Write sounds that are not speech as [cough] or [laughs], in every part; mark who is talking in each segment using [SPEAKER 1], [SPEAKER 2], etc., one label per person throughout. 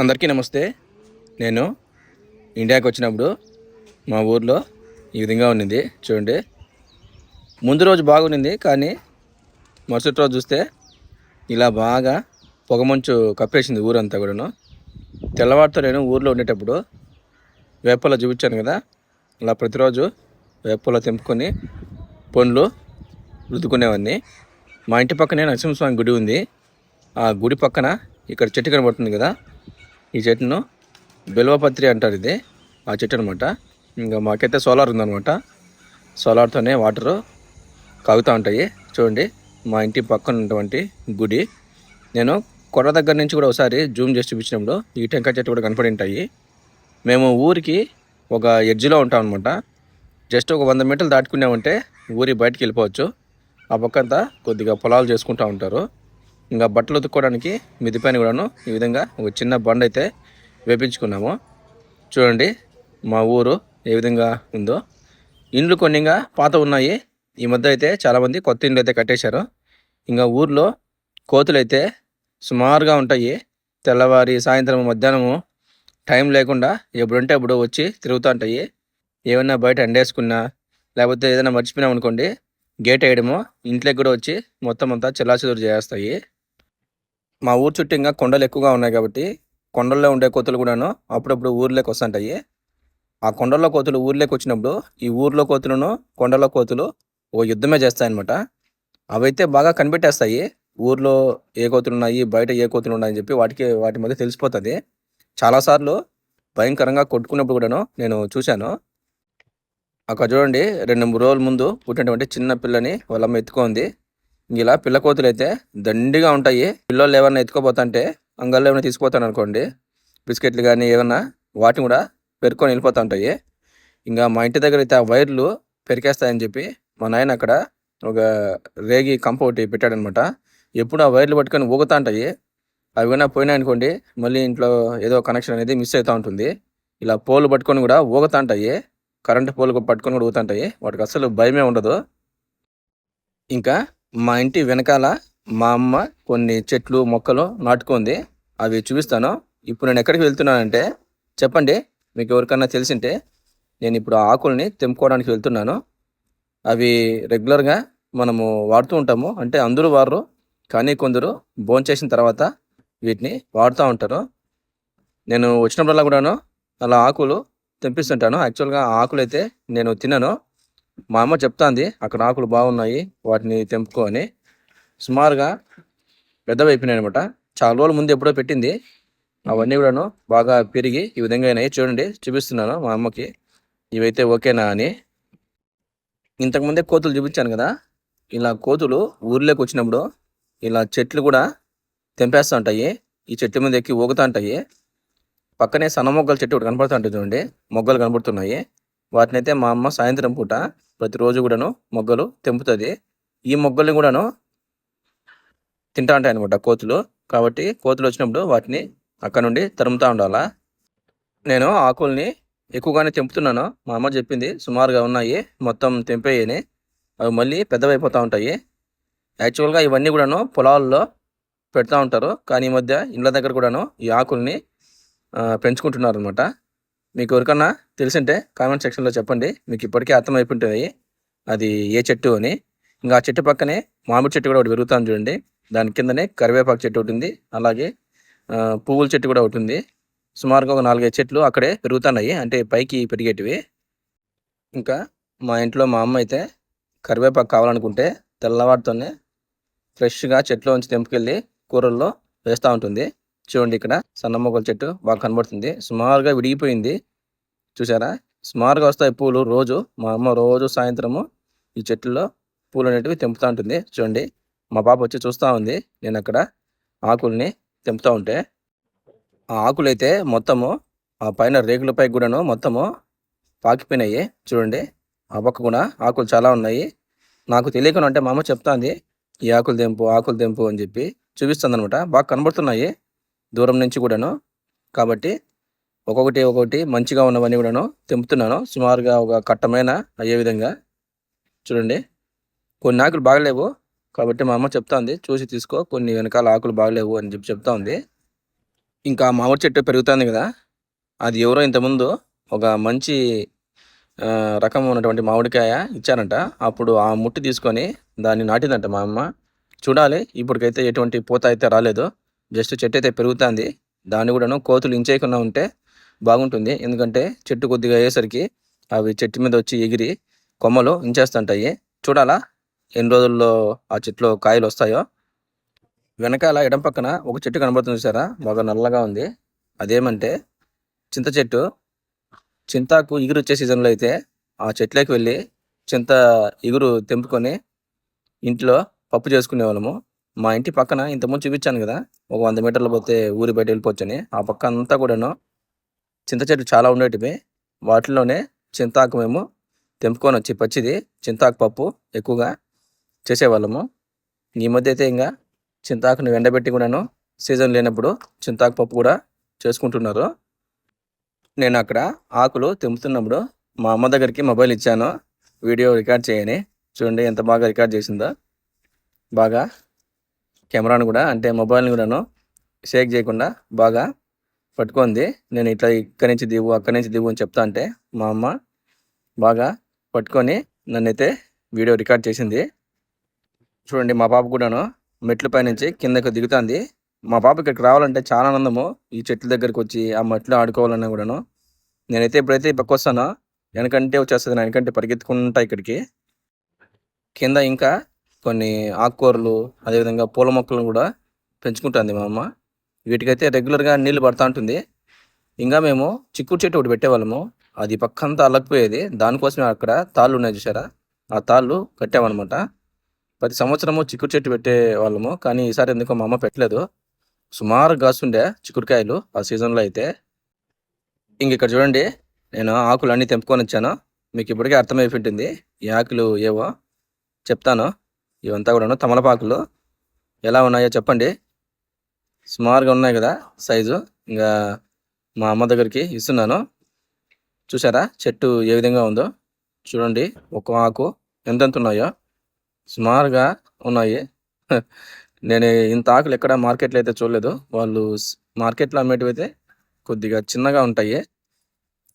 [SPEAKER 1] అందరికీ నమస్తే. నేను ఇండియాకి వచ్చినప్పుడు మా ఊర్లో ఈ విధంగా ఉన్నింది. చూడండి. ముందు రోజు బాగుండింది కానీ మరుసటి రోజు చూస్తే ఇలా బాగా పొగమంచు కప్పేసింది ఊరంతా కూడాను. తెల్లవారితో నేను ఊర్లో ఉండేటప్పుడు వేపలో చూపించాను కదా అలా ప్రతిరోజు వేపలో తెంపుకొని పండ్లు రుద్దుకునేవాడిని మా ఇంటి పక్కనే నరసింహస్వామి గుడి ఉంది. ఆ గుడి పక్కన ఇక్కడ చెట్టు కనబడుతుంది కదా ఈ చెట్టును బిల్వపత్రి అంటారు ఇది. ఆ చెట్టు అనమాట ఇంకా మాకైతే సోలార్ ఉందనమాట సోలార్తోనే వాటరు కాగుతూ ఉంటాయి. చూడండి మా ఇంటి పక్కన ఉన్నటువంటి గుడి. నేను కొర దగ్గర నుంచి కూడా ఒకసారి జూమ్ చేసి చూపించినప్పుడు ఈ టెంకాయ చెట్టు కూడా కనపడి ఉంటాయి. మేము ఊరికి ఒక ఎడ్జ్లో ఉంటాం అనమాట జస్ట్ ఒక వంద మీటర్లు దాటుకున్నామంటే ఊరి బయటికి వెళ్ళిపోవచ్చు. ఆ పక్కంతా కొద్దిగా పొలాలు చేసుకుంటూ ఉంటారు. ఇంకా బట్టలు ఉతుక్కోవడానికి మిదిపైన కూడాను ఈ విధంగా ఒక చిన్న బండ అయితే వేపించుకున్నాము. చూడండి మా ఊరు ఏ విధంగా ఉందో. ఇండ్లు కొన్ని ఇంకా పాత ఉన్నాయి. ఈ మధ్య అయితే చాలామంది కొత్త ఇండ్లు అయితే కట్టేశారు. ఇంకా ఊర్లో కోతులు అయితే సుమారుగా ఉంటాయి. తెల్లవారి సాయంత్రం మధ్యాహ్నము టైం లేకుండా ఎప్పుడంటే అప్పుడు వచ్చి తిరుగుతూ ఉంటాయి. ఏమన్నా బయట ఎండేసుకున్నా లేకపోతే ఏదైనా మర్చిపోయినాం అనుకోండి గేట్ వేయడము ఇంట్లోకి కూడా వచ్చి మొత్తం అంతా చెల్లాచెదురు చేస్తాయి మా ఊరు చుట్టూ ఇంకా కొండలు ఎక్కువగా ఉన్నాయి కాబట్టి కొండల్లో ఉండే కోతులు కూడాను అప్పుడప్పుడు ఊర్లోకి వస్తుంటాయి. ఆ కొండల్లో కోతులు ఊర్లోకి వచ్చినప్పుడు ఈ ఊర్లో కోతులను కొండలో కోతులు ఓ యుద్ధమే చేస్తాయన్నమాట. అవైతే బాగా కనిపెట్టేస్తాయి. ఊర్లో ఏ కోతులు ఉన్నాయి బయట ఏ కోతులు ఉన్నాయని చెప్పి వాటికి వాటి మధ్య తెలిసిపోతుంది. చాలాసార్లు భయంకరంగా కొట్టుకున్నప్పుడు కూడాను నేను చూశాను. అక్కడ చూడండి రెండు మూడు రోజుల ముందు పుట్టినటువంటి చిన్న పిల్లని వాళ్ళమ్మ ఎత్తుకుంది. ఇలా పిల్ల కోతులు అయితే దండిగా ఉంటాయి. పిల్లలు ఏమన్నా ఎత్తుకోపోతుంటే అంగల్లో ఏమైనా తీసుకుపోతాను అనుకోండి బిస్కెట్లు కానీ ఏమన్నా వాటిని కూడా పెరుకొని వెళ్ళిపోతూ ఉంటాయి. ఇంకా మా ఇంటి దగ్గర అయితే ఆ వైర్లు పెరికేస్తాయని చెప్పి మా నాయన అక్కడ ఒక రేగి కంప ఒకటి పెట్టాడనమాట. ఎప్పుడు ఆ వైర్లు పట్టుకొని ఊగుతూ ఉంటాయి. అవి కూడా పోయినాయనుకోండి మళ్ళీ ఇంట్లో ఏదో కనెక్షన్ అనేది మిస్ అవుతూ ఉంటుంది. ఇలా పోలు పట్టుకొని కూడా ఊగుతూ ఉంటాయి. కరెంటు పోలు పట్టుకొని కూడా ఊగుతూ ఉంటాయి. వాటికి అసలు భయమే ఉండదు. ఇంకా మా ఇంటి వెనకాల మా అమ్మ కొన్ని చెట్లు మొక్కలు నాటుకుంది. అవి చూపిస్తాను. ఇప్పుడు నేను ఎక్కడికి వెళ్తున్నానంటే చెప్పండి మీకు ఎవరికన్నా తెలిసింటే నేను ఇప్పుడు ఆకుల్ని తెంపుకోవడానికి వెళ్తున్నాను. అవి రెగ్యులర్గా మనము వాడుతూ ఉంటాము. అంటే అందరూ వారు కానీ కొందరు భోంచేసిన తర్వాత వీటిని వాడుతూ ఉంటారు. నేను వచ్చినప్పుడల్లా కూడాను అలా ఆకులు తెంపిస్తుంటాను. యాక్చువల్గా ఆకులు అయితే నేను తినను. మా అమ్మ చెప్తాంది అక్కడ ఆకులు బాగున్నాయి వాటిని తెంపుకో అని. సుమారుగా పెద్దవి అయిపోయినాయి అనమాట చాలా రోజుల ముందు ఎప్పుడో పెట్టింది. అవన్నీ కూడాను బాగా పెరిగి ఈ విధంగా అయినాయి. చూడండి చూపిస్తున్నాను మా అమ్మకి. ఇవైతే ఓకేనా అని. ఇంతకుముందే కోతులు చూపించాను కదా. ఇలా కోతులు ఊర్లోకి వచ్చినప్పుడు ఇలా చెట్లు కూడా తెంపేస్తూ ఉంటాయి. ఈ చెట్టు మీద ఎక్కి ఊగుతూ ఉంటాయి. పక్కనే సన్న మొగ్గల చెట్టు ఒకటి కనపడుతూ ఉంటుంది చూడండి. మొగ్గలు కనబడుతున్నాయి వాటిని అయితే మా అమ్మ సాయంత్రం పూట ప్రతిరోజు కూడాను మొగ్గలు తెంపుతుంది. ఈ మొగ్గల్ని కూడాను తింటా ఉంటాయి అనమాట కోతులు. కాబట్టి కోతులు వచ్చినప్పుడు వాటిని అక్కడ నుండి తరుముతూ ఉండాలా. నేను ఆకుల్ని ఎక్కువగానే తెంపుతున్నాను. మా అమ్మ చెప్పింది సుమారుగా ఉన్నాయి మొత్తం తెంపేయని. అవి మళ్ళీ పెద్దవైపోతూ ఉంటాయి. యాక్చువల్గా ఇవన్నీ కూడాను పొలాల్లో పెడతా ఉంటారు. కానీ ఈ మధ్య ఇండ్ల దగ్గర కూడాను ఈ ఆకుల్ని పెంచుకుంటున్నారు అనమాట మీకు ఎవరికన్నా తెలిసింటే కామెంట్ సెక్షన్లో చెప్పండి. మీకు ఇప్పటికే అర్థమైపోతుంది అది ఏ చెట్టు అని. ఇంకా ఆ చెట్టు పక్కనే మామిడి చెట్టు కూడా ఒకటి పెరుగుతాను చూడండి. దాని కిందనే కరివేపాకు చెట్టు ఒకటి ఉంది. అలాగే పువ్వుల చెట్టు కూడా ఒకటి ఉంది. సుమారుగా ఒక నాలుగైదు చెట్లు అక్కడే పెరుగుతున్నాయి. అంటే పైకి పెరిగేటివి. ఇంకా మా ఇంట్లో మా అమ్మ అయితే కరివేపాకు కావాలనుకుంటే తెల్లవాటితోనే ఫ్రెష్గా చెట్లోంచి తెంపుకెళ్ళి కూరల్లో వేస్తూ ఉంటుంది. చూడండి ఇక్కడ సన్న మొగ్గల చెట్టు బాగా కనబడుతుంది. సుమారుగా విడిగిపోయింది చూసారా సుమారుగా వస్తాయి పూలు రోజు. మా అమ్మ రోజు సాయంత్రము ఈ చెట్లలో పూలు అనేటివి తెంపుతూ ఉంటుంది. చూడండి. మా పాప వచ్చి చూస్తూ ఉంది. నేను అక్కడ ఆకుల్ని తెంపుతూ ఉంటే. ఆ ఆకులైతే మొత్తము ఆ పైన రేకులపై కూడాను మొత్తము పాకిపోయినాయి. చూడండి. ఆ పక్క కూడా ఆకులు చాలా ఉన్నాయి. నాకు తెలియకుండా అంటే మా అమ్మ చెప్తాంది ఈ ఆకులు తెంపు ఆకులు తెంపు అని చెప్పి చూపిస్తుంది అనమాట బాగా కనబడుతున్నాయి. దూరం నుంచి కూడాను. కాబట్టి ఒక్కొక్కటి ఒక్కొక్కటి మంచిగా ఉన్నవన్నీ కూడాను తెంపుతున్నాను. సుమారుగా ఒక కట్టమైన అయ్యే విధంగా. చూడండి. కొన్ని ఆకులు బాగలేవు. కాబట్టి మా అమ్మ చెప్తా ఉంది చూసి తీసుకో. కొన్ని వెనకాల ఆకులు బాగలేవు అని చెప్పి చెప్తా ఉంది ఇంకా మామిడి చెట్టు పెరుగుతుంది కదా. అది ఎవరో ఇంతకుముందు ఒక మంచి రకం ఉన్నటువంటి మామిడికాయ ఇచ్చారంట. అప్పుడు ఆ ముట్టి తీసుకొని దాన్ని నాటిందంట మా అమ్మ. చూడాలి. ఇప్పటికైతే ఎటువంటి పూత అయితే రాలేదు. జస్ట్ చెట్టు అయితే పెరుగుతుంది. దాన్ని కూడాను కోతులు ఇంచేయకుండా ఉంటే బాగుంటుంది. ఎందుకంటే చెట్టు కొద్దిగా అయ్యేసరికి అవి చెట్టు మీద వచ్చి ఎగిరి కొమ్మలు ఇంచేస్తుంటాయి. చూడాలా? ఎన్ని రోజుల్లో ఆ చెట్లో కాయలు వస్తాయో? వెనకాల ఎడం పక్కన ఒక చెట్టు కనబడుతుంది సారా బాగా నల్లగా ఉంది. అదేమంటే చింత చెట్టు. చింతాకు ఇగురు వచ్చే సీజన్లో అయితే ఆ చెట్లోకి వెళ్ళి చింత ఇగురు తెంపుకొని ఇంట్లో పప్పు చేసుకునే వాళ్ళము మా ఇంటి పక్కన ఇంతకుముందు చూపించాను కదా ఒక వంద మీటర్లు పోతే ఊరి బయట వెళ్ళిపోవచ్చని. ఆ పక్క అంతా కూడాను చింత చెట్లు చాలా ఉండేటివి. వాటిలోనే చింతాకు మేము తెంపుకొని వచ్చి పచ్చిది చింతాకు పప్పు ఎక్కువగా చేసేవాళ్ళము. ఈ మధ్య అయితే ఇంకా చింతాకుని ఎండబెట్టి కూడాను సీజన్ లేనప్పుడు చింతాకు పప్పు కూడా చేసుకుంటున్నారు. నేను అక్కడ ఆకులు తెంపుతున్నప్పుడు మా అమ్మ దగ్గరికి మొబైల్ ఇచ్చాను. వీడియో రికార్డ్ చేయని. చూడండి ఎంత బాగా రికార్డ్ చేసిందో. బాగా కెమెరాను కూడా అంటే మొబైల్ని కూడాను షేక్ చేయకుండా బాగా పట్టుకుంది. నేను ఇట్లా ఇక్కడి నుంచి దిగు అక్కడి నుంచి దిగు అని చెప్తా అంటే మా అమ్మ బాగా పట్టుకొని నన్నైతే వీడియో రికార్డ్ చేసింది. చూడండి మా పాప కూడాను మెట్ల పై నుంచి కిందకు దిగుతుంది. మా పాప ఇక్కడికి రావాలంటే చాలా ఆనందము. ఈ చెట్ల దగ్గరికి వచ్చి ఆ మెట్లు ఆడుకోవాలన్నా కూడాను. నేనైతే ఎప్పుడైతే ఈ పక్క వస్తానో. వెనకంటే వచ్చేస్తుంది నా వెనకంటే పరిగెత్తుకుంటా ఇక్కడికి. కింద ఇంకా కొన్ని ఆకుకూరలు అదేవిధంగా పూల మొక్కలను కూడా పెంచుకుంటుంది మా అమ్మ. వీటికైతే రెగ్యులర్గా నీళ్ళు పడుతూ ఉంటుంది. ఇంకా మేము చిక్కుడు చెట్టు ఒకటి పెట్టేవాళ్ళము. అది పక్కంతా అల్లకపోయేది దానికోసమే అక్కడ తాళ్ళు ఉన్నాయి చూసారా ఆ తాళ్ళు కట్టామన్నమాట ప్రతి సంవత్సరము చిక్కుడు చెట్టు పెట్టే వాళ్ళము కానీ ఈసారి ఎందుకో మా అమ్మ పెట్టలేదు. సుమారు కాస్తుండే చిక్కుడుకాయలు ఆ సీజన్లో అయితే. ఇంక ఇక్కడ చూడండి. నేను ఆకులు అన్నీ తెంపుకొని వచ్చాను. మీకు ఇప్పటికే అర్థమైపోయింటుంది ఈ ఆకులు ఏవో చెప్తాను. ఇవంతా కూడాను తమలపాకులు. ఎలా ఉన్నాయో చెప్పండి. సుమారుగా ఉన్నాయి కదా సైజు. ఇంకా మా అమ్మ దగ్గరికి ఇస్తున్నాను. చూసారా చెట్టు ఏ విధంగా ఉందో? చూడండి. ఒక ఆకు ఎంతెంత ఉన్నాయో? సుమారుగా ఉన్నాయి. [laughs] నేను ఇంత ఆకులు ఎక్కడ మార్కెట్లో అయితే చూడలేదు. వాళ్ళు మార్కెట్లో అమ్మేటివి అయితే కొద్దిగా చిన్నగా ఉంటాయి.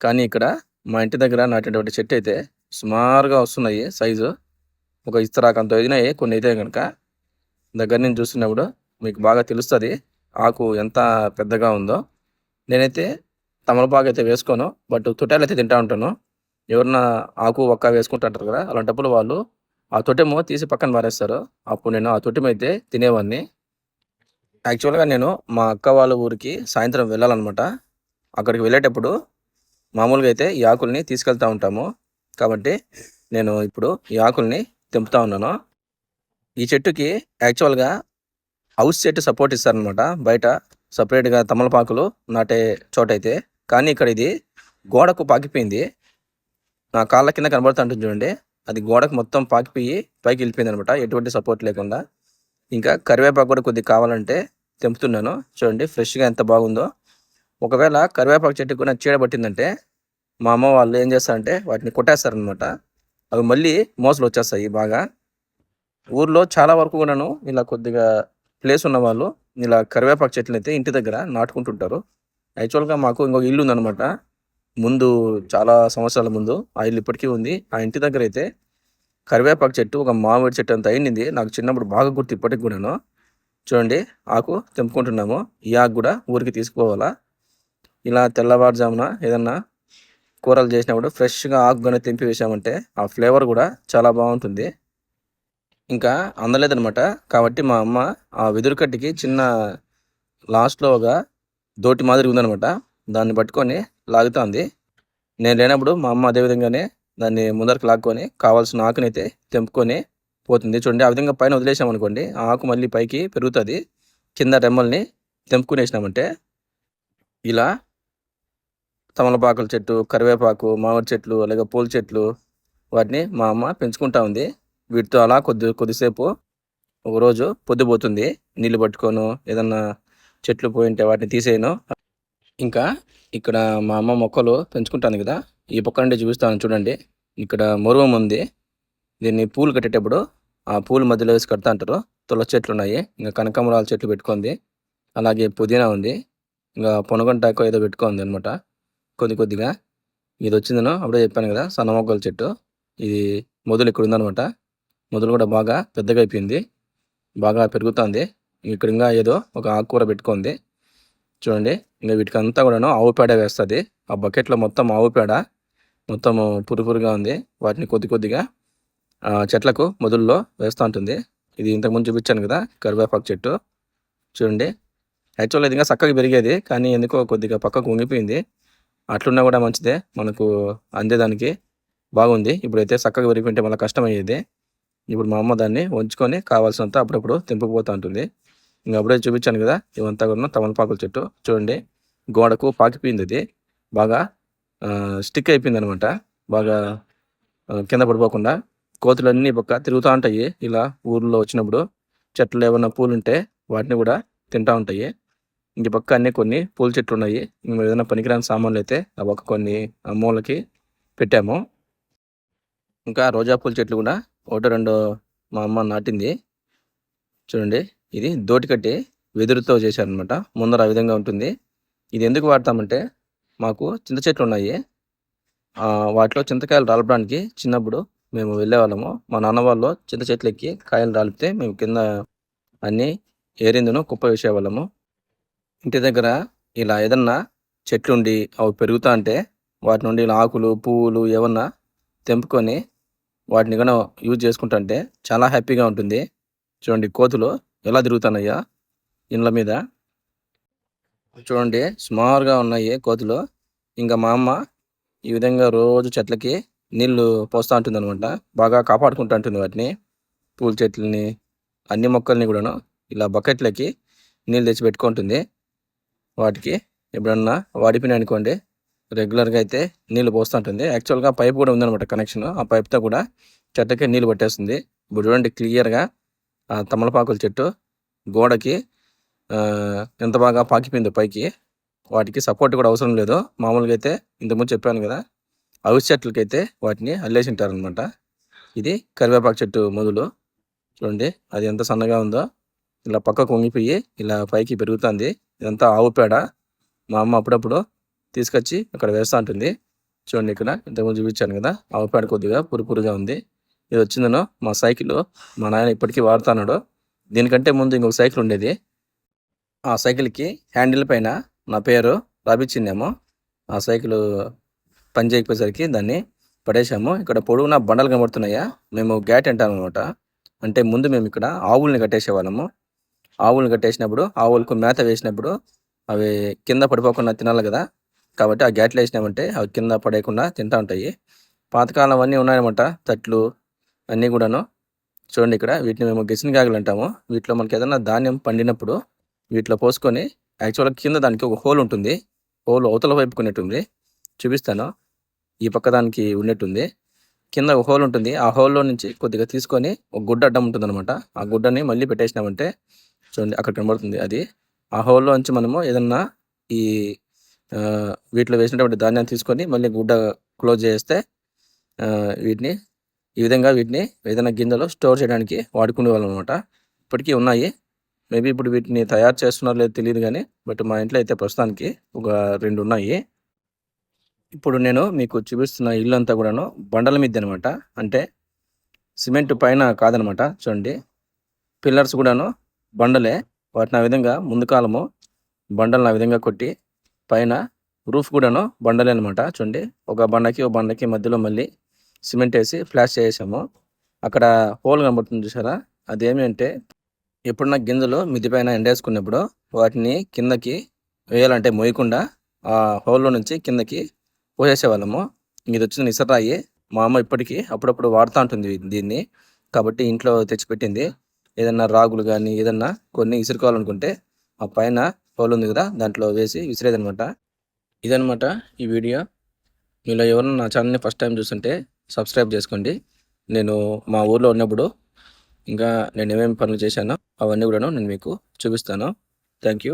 [SPEAKER 1] కానీ ఇక్కడ మా ఇంటి దగ్గర నాటేటువంటి చెట్టు అయితే సుమారుగా వస్తున్నాయి సైజు. ఒక ఇస్తరాకంతో ఎదినాయి కొన్ని అయితే కనుక దగ్గర నుంచి చూస్తున్నప్పుడు మీకు బాగా తెలుస్తుంది ఆకు ఎంత పెద్దగా ఉందో. నేనైతే తమలపాకు అయితే వేసుకోను బట్ తొట్టాలు అయితే తింటా ఉంటాను. ఎవరన్నా ఆకు ఒక్క వేసుకుంటుంటారు కదా అలాంటప్పుడు వాళ్ళు ఆ తొట్టెము తీసి పక్కన మారేస్తారు అప్పుడు నేను ఆ తొట్టెము అయితే తినేవాడిని యాక్చువల్గా నేను మా అక్క వాళ్ళ ఊరికి సాయంత్రం వెళ్ళాలన్నమాట. అక్కడికి వెళ్ళేటప్పుడు మామూలుగా అయితే ఈ ఆకుల్ని తీసుకెళ్తా ఉంటాము. కాబట్టి నేను ఇప్పుడు ఈ ఆకుల్ని తెంపుతా ఉన్నాను. ఈ చెట్టుకి యాక్చువల్గా హౌస్ చెట్టు సపోర్ట్ ఇస్తారనమాట బయట సపరేట్గా తమలపాకులు నాటే చోట అయితే కానీ ఇక్కడ ఇది గోడకు పాకిపోయింది. నా కాళ్ళ కింద కనబడుతుంటుంది చూడండి. అది గోడకు మొత్తం పాకిపోయి పైకి వెళ్ళిపోయింది అనమాట ఎటువంటి సపోర్ట్ లేకుండా. ఇంకా కరివేపాకు కూడా కొద్దిగా కావాలంటే తెంపుతున్నాను. చూడండి ఫ్రెష్గా ఎంత బాగుందో. ఒకవేళ కరివేపాకు చెట్టుకు కూడా చీడ పట్టిందంటే మా అమ్మ వాళ్ళు ఏం చేస్తారంటే వాటిని కొట్టేస్తారనమాట అవి మళ్ళీ మోసలు వచ్చేస్తాయి బాగా. ఊర్లో చాలా వరకు కూడాను ఇలా కొద్దిగా ప్లేస్ ఉన్న వాళ్ళు ఇలా కరివేపాకు చెట్లు అయితే ఇంటి దగ్గర నాటుకుంటుంటారు. యాక్చువల్గా మాకు ఇంకొక ఇల్లు ఉందన్నమాట. ముందు చాలా సంవత్సరాల ముందు ఆ ఇల్లు ఇప్పటికీ ఉంది. ఆ ఇంటి దగ్గర అయితే కరివేపాకు చెట్టు ఒక మామిడి చెట్టు అంత అయింది. నాకు చిన్నప్పుడు బాగా గుర్తు ఇప్పటికి కూడాను. చూడండి ఆకు తెంపుకుంటున్నాము. ఈ ఆకు కూడా ఊరికి తీసుకుపోవాలా. ఇలా తెల్లవారుజామున ఏదన్నా కూరలు చేసినప్పుడు ఫ్రెష్గా ఆకు తెంపి వేసామంటే ఆ ఫ్లేవర్ కూడా చాలా బాగుంటుంది. ఇంకా అందలేదనమాట కాబట్టి మా అమ్మ ఆ వెదురు కట్టికి చిన్న లాస్ట్లో ఒక దోటి మాదిరి ఉందనమాట దాన్ని పట్టుకొని లాగుతుంది. నేను లేనప్పుడు మా అమ్మ అదే విధంగానే దాన్ని ముందరకు లాక్కొని కావాల్సిన ఆకునైతే తెంపుకొని పోతుంది. చూడండి ఆ విధంగా పైన వదిలేసామనుకోండి ఆ ఆకు మళ్ళీ పైకి పెరుగుతుంది. కింద రెమ్మల్ని తెంపుకునేసినామంటే ఇలా తమలపాకుల చెట్టు కరివేపాకు మామిడి చెట్లు అలాగే పూల చెట్లు వాటిని మా అమ్మ పెంచుకుంటా ఉంది. వీటితో అలా కొద్ది కొద్దిసేపు ఒకరోజు పొద్దుపోతుంది నీళ్ళు పట్టుకోను ఏదన్నా చెట్లు పోయింటే వాటిని తీసేయను. ఇంకా ఇక్కడ మా అమ్మ మొక్కలు పెంచుకుంటాను కదా ఈ పక్క నుండి చూపిస్తాను చూడండి. ఇక్కడ మురువం ఉంది. దీన్ని పూలు కట్టేటప్పుడు ఆ పూల మధ్యలో వేసి కడతా అంటారు తులసి చెట్లు ఉన్నాయి ఇంకా కనకాంబరాల చెట్లు పెట్టుకుంది. అలాగే పుదీనా ఉంది ఇంకా పొనగంటాకో ఏదో పెట్టుకుంది అనమాట కొద్ది కొద్దిగా. ఇది వచ్చిందనో అప్పుడే చెప్పాను కదా సన్నమొగ్గల చెట్టు. ఇది మొదలు ఇక్కడ ఉందనమాట మొదలు కూడా బాగా పెద్దగా అయిపోయింది. బాగా పెరుగుతుంది. ఇక్కడ ఇంకా ఏదో ఒక ఆకుకూర పెట్టుకుంది. చూడండి ఇంకా వీటికి అంతా కూడాను ఆవు పేడ వేస్తుంది. ఆ బకెట్లో మొత్తం ఆవు పేడ. మొత్తం పురుపురుగా ఉంది. వాటిని కొద్ది కొద్దిగా ఆ, చెట్లకు మొదల్లో వేస్తూ ఉంటుంది. ఇది ఇంతకుముందు చూపించాను కదా కరివేపాకు చెట్టు. చూడండి. యాక్చువల్ ఇది ఇంకా చక్కగా పెరిగేది కానీ ఎందుకో కొద్దిగా పక్కకు ఉంగిపోయింది. అట్లున్నా కూడా మంచిదే. మనకు అందేదానికి బాగుంది. ఇప్పుడైతే చక్కగా విరిగింటే మళ్ళీ కష్టమయ్యేది. ఇప్పుడు మా అమ్మ దాన్ని ఉంచుకొని కావాల్సినంత అప్పుడప్పుడు తెంపుకుపోతూ ఉంటుంది. ఇంకా అప్పుడే చూపించాను కదా ఇవంతా కూడా తమలపాకుల చెట్టు. చూడండి గోడకు పాకిపోయింది అది. బాగా స్టిక్ అయిపోయింది అనమాట బాగా కింద పడిపోకుండా కోతులన్నీ పక్క తిరుగుతూ ఉంటాయి. ఇలా ఊర్లో వచ్చినప్పుడు చెట్లు ఏమైనా పూలు ఉంటే వాటిని కూడా తింటూ ఉంటాయి. ఇంక పక్క అన్నీ కొన్ని పూల చెట్లు ఉన్నాయి. మేము ఏదైనా పనికిరాని సామాన్లు అయితే ఆ పక్క కొన్ని మూలకి పెట్టాము. ఇంకా రోజా పూల చెట్లు కూడా ఒకటి రెండు మా అమ్మ నాటింది. చూడండి ఇది దోటి కట్టి వెదురుతో చేశారనమాట ముందర ఆ విధంగా ఉంటుంది. ఇది ఎందుకు వాడతామంటే మాకు చింత చెట్లు ఉన్నాయి. వాటిలో చింతకాయలు రాలపడానికి చిన్నప్పుడు మేము వెళ్ళేవాళ్ళము. మా నాన్న వాళ్ళు చింత చెట్లు ఎక్కి కాయలు రాలిపితే మేము కింద అన్నీ ఏరిందును కుప్ప వేసేవాళ్ళము. ఇంటి దగ్గర ఇలా ఏదన్నా చెట్లుండి అవి పెరుగుతా అంటే వాటి నుండి ఇలా ఆకులు పువ్వులు ఏమన్నా తెంపుకొని వాటిని కూడా యూజ్ చేసుకుంటుంటే చాలా హ్యాపీగా ఉంటుంది. చూడండి కోతులు ఎలా తిరుగుతున్నాయా ఇండ్ల మీద. చూడండి సుమారుగా ఉన్నాయి కోతులు. ఇంకా మా అమ్మ ఈ విధంగా రోజు చెట్లకి నీళ్ళు పోస్తూ ఉంటుంది అనమాట బాగా కాపాడుకుంటూ ఉంటుంది వాటిని. పూల చెట్లని అన్ని మొక్కల్ని కూడాను ఇలా బకెట్లకి నీళ్ళు తెచ్చి పెట్టుకుంటుంది. వాటికి ఎప్పుడన్నా వాడిపోయినాయి అనుకోండి రెగ్యులర్గా అయితే నీళ్ళు పోస్తుంటుంది. యాక్చువల్గా పైప్ కూడా ఉందన్నమాట కనెక్షన్ ఆ పైప్తో కూడా చెట్టుకి నీళ్ళు పట్టేస్తుంది. ఇప్పుడు చూడండి క్లియర్గా ఆ తమలపాకుల చెట్టు గోడకి ఎంత బాగా పాకిపోయిందో పైకి. వాటికి సపోర్ట్ కూడా అవసరం లేదు. మామూలుగా అయితే ఇంతకుముందు చెప్పాను కదా అవిసి చెట్లకైతే వాటిని అల్లేసి ఉంటారనమాట ఇది కరివేపాకు చెట్టు మొదలు. చూడండి అది ఎంత సన్నగా ఉందో. ఇలా పక్కకు వంగిపోయి ఇలా పైకి పెరుగుతుంది. ఇదంతా ఆవు పేడ. మా అమ్మ అప్పుడప్పుడు తీసుకొచ్చి అక్కడ వేస్తూ ఉంటుంది చూడండి ఇక్కడ ఇంతకుముందు చూపించాను కదా ఆవు పేడ కొద్దిగా పురుపురుగా ఉంది. ఇది వచ్చిందనో మా సైకిల్ మా నాయన ఇప్పటికీ వాడుతున్నాడు. దీనికంటే ముందు ఇంకొక సైకిల్ ఉండేది. ఆ సైకిల్కి హ్యాండిల్ పైన నా పేరు రాపించిందేమో ఆ సైకిల్ పని చేయకపోయేసరికి దాన్ని పడేసాము ఇక్కడ పొడవునా బండలు కనబడుతున్నాయా? మేము గ్యాట్ అంటాం అనమాట అంటే ముందు మేము ఇక్కడ ఆవుల్ని కట్టేసేవాళ్ళము. ఆవులను కట్టేసినప్పుడు ఆవులకు మేత వేసినప్పుడు అవి కింద పడిపోకుండా తినాలి కదా. కాబట్టి ఆ గ్యాట్లు వేసినామంటే అవి కింద పడేయకుండా తింటా ఉంటాయి. పాతకాలం అన్నీ ఉన్నాయన్నమాట తట్లు అన్నీ కూడాను. చూడండి ఇక్కడ వీటిని మేము గెసినగాగులు అంటాము. వీటిలో మనకి ఏదైనా ధాన్యం పండినప్పుడు వీటిలో పోసుకొని యాక్చువల్గా కింద దానికి ఒక హోల్ ఉంటుంది. హోల్ అవతల వైపు కొన్నట్టుంది చూపిస్తాను. ఈ పక్క దానికి ఉండేట్టుంది కింద ఒక హోల్ ఉంటుంది. ఆ హోల్లో నుంచి కొద్దిగా తీసుకొని ఒక గుడ్డ అడ్డం ఉంటుంది అనమాట ఆ గుడ్డని మళ్ళీ పెట్టేసినామంటే చూడండి అక్కడ కనబడుతుంది అది. ఆ హోల్లో నుంచి మనము ఏదన్నా ఈ వీటిలో వేసినటువంటి ధాన్యాన్ని తీసుకొని మళ్ళీ గుడ్డ క్లోజ్ చేస్తే వీటిని ఈ విధంగా వీటిని ఏదైనా గింజలో స్టోర్ చేయడానికి వాడుకునే వాళ్ళం అనమాట ఇప్పటికీ ఉన్నాయి. మేబీ ఇప్పుడు వీటిని తయారు చేస్తున్నారో లేదో తెలియదు కానీ బట్ మా ఇంట్లో అయితే ప్రస్తుతానికి ఒక రెండు ఉన్నాయి. ఇప్పుడు నేను మీకు చూపిస్తున్న ఇల్లు అంతా కూడాను బండల మీద అనమాట అంటే సిమెంట్ పైన కాదనమాట చూడండి. పిల్లర్స్ కూడాను బండలే వాటిని ఆ విధంగా ముందు కాలము బండలను ఆ విధంగా కొట్టి పైన రూఫ్ కూడాను బండలే అనమాట చూడండి ఒక బండకి ఒక బండకి మధ్యలో మళ్ళీ సిమెంట్ వేసి ఫ్లాష్ చేసాము అక్కడ హోల్ కనబడుతుంది చూసారా? అదేమి అంటే ఎప్పుడన్నా గింజలు మిద్ది పైన ఎండేసుకున్నప్పుడు వాటిని కిందకి వేయాలంటే మోయకుండా ఆ హోల్లో నుంచి కిందకి పోసేసేవాళ్ళము. ఇది వచ్చిన ఇసరాయి మా అమ్మ ఇప్పటికీ అప్పుడప్పుడు వాడుతూ ఉంటుంది దీన్ని. కాబట్టి ఇంట్లో తెచ్చిపెట్టింది. ఏదన్నా రాగులు కానీ ఏదన్నా కొన్ని విసురుకోవాలనుకుంటే ఆ పైన పౌలు ఉంది కదా దాంట్లో వేసి విసిరేదనమాట. ఇదనమాట ఈ వీడియో. మీలో ఎవరైనా నా ఛానల్ని ఫస్ట్ టైం చూస్తుంటే సబ్స్క్రైబ్ చేసుకోండి. నేను మా ఊర్లో ఉన్నప్పుడు ఇంకా నేను ఏమేమి పనులు చేశానో అవన్నీ కూడాను నేను మీకు చూపిస్తాను. Thank you.